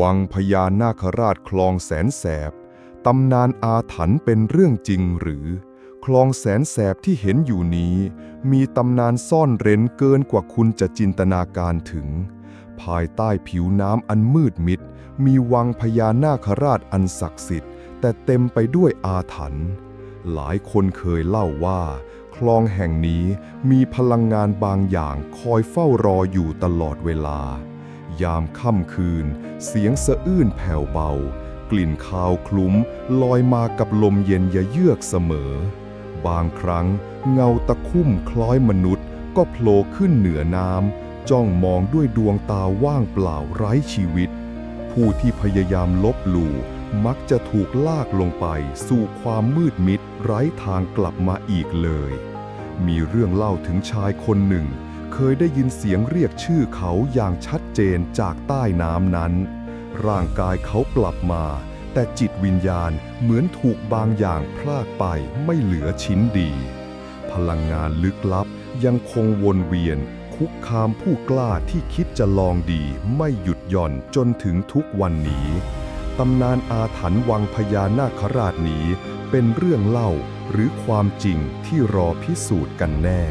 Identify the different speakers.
Speaker 1: วังพญานาคราชคลองแสนแสบ ตำนานอาถรรพ์เป็นเรื่องจริงหรือ คลองแสนแสบที่เห็นอยู่นี้ มีตำนานซ่อนเร้นเกินกว่าคุณจะจินตนาการถึง ภายใต้ผิวน้ำอันมืดมิด มีวังพญานาคราชอันศักดิ์สิทธิ์ แต่เต็มไปด้วยอาถรรพ์ หลายคนเคยเล่าว่า คลองแห่งนี้มีพลังงานบางอย่างคอยเฝ้ารออยู่ตลอดเวลา ยามค่ำคืน เสียงสะอื้นแผ่วเบา กลิ่นคาวคลุ้มลอยมากับลมเย็นยะเยือกเสมอ บางครั้งเงาตะคุ่มคล้อยมนุษย์ ก็โผล่ขึ้นเหนือน้ำจ้องมองด้วยดวงตาว่างเปล่าไร้ชีวิต ผู้ที่พยายามลบหลู่มักจะถูกลากลงไปสู่ความมืดมิดไร้ทางกลับมาอีกเลย มีเรื่องเล่าถึงชายคนหนึ่ง เคยได้ยินเสียงเรียกชื่อเขาอย่างชัดเจนจากใต้น้ำนั้น ร่างกายเขากลับมา แต่จิตวิญญาณเหมือนถูกบางอย่างพลากไปไม่เหลือชิ้นดี พลังงานลึกลับยังคงวนเวียน คุกคามผู้กล้าที่คิดจะลองดีไม่หยุดหย่อนจนถึงทุกวันนี้ตำนานอาถรรพ์วังพญานาคราชนี้ เป็นเรื่องเล่าหรือความจริงที่รอพิสูจน์กันแน่